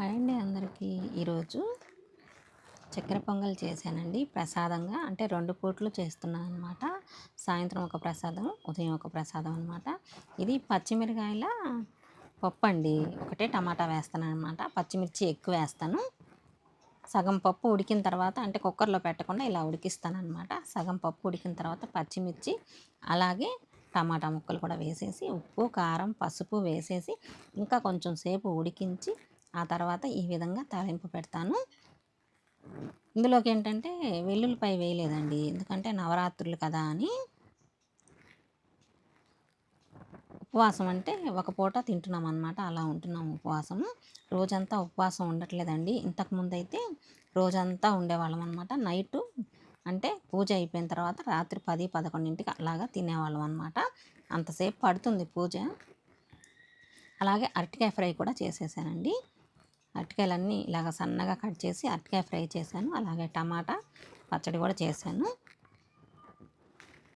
Hi అండి అందరికీ. ఈరోజు చక్కెర పొంగల్ చేశానండి. ప్రసాదంగా అంటే రెండు పూట్లు చేస్తున్నాను అనమాట సాయంత్రం ఒక ప్రసాదం ఉదయం ఒక ప్రసాదం అనమాట ఇది పచ్చిమిరకాయల పప్పు అండి ఒకటే టమాటా వేస్తాను అనమాట పచ్చిమిర్చి ఎక్కువ వేస్తాను. సగం పప్పు ఉడికిన తర్వాత అంటే కుక్కర్లో పెట్టకుండా ఇలా ఉడికిస్తాను అనమాట సగం పప్పు ఉడికిన తర్వాత పచ్చిమిర్చి అలాగే టమాటా ముక్కలు కూడా వేసేసి ఉప్పు కారం పసుపు వేసేసి ఇంకా కొంచెం సేపు ఉడికించి ఆ తర్వాత ఈ విధంగా తాలింపు పెడతాను. ఇందులోకి ఏంటంటే వెల్లుల్లిపాయ వేయలేదండి. ఎందుకంటే నవరాత్రులు కదా అని. ఉపవాసం అంటే ఒక పూట తింటున్నాం అనమాట అలా ఉంటున్నాం ఉపవాసము. రోజంతా ఉపవాసం ఉండట్లేదండి. ఇంతకుముందు అయితే రోజంతా ఉండేవాళ్ళం అనమాట నైటు అంటే పూజ అయిపోయిన తర్వాత రాత్రి పది పదకొండింటికి అలాగా తినేవాళ్ళం అనమాట అంతసేపు పడుతుంది పూజ. అలాగే అరటికాయ ఫ్రై కూడా చేసేసానండి. అరటికాయలన్నీ ఇలాగ సన్నగా కట్ చేసి అరటికాయ ఫ్రై చేశాను. అలాగే టమాటా పచ్చడి కూడా చేశాను.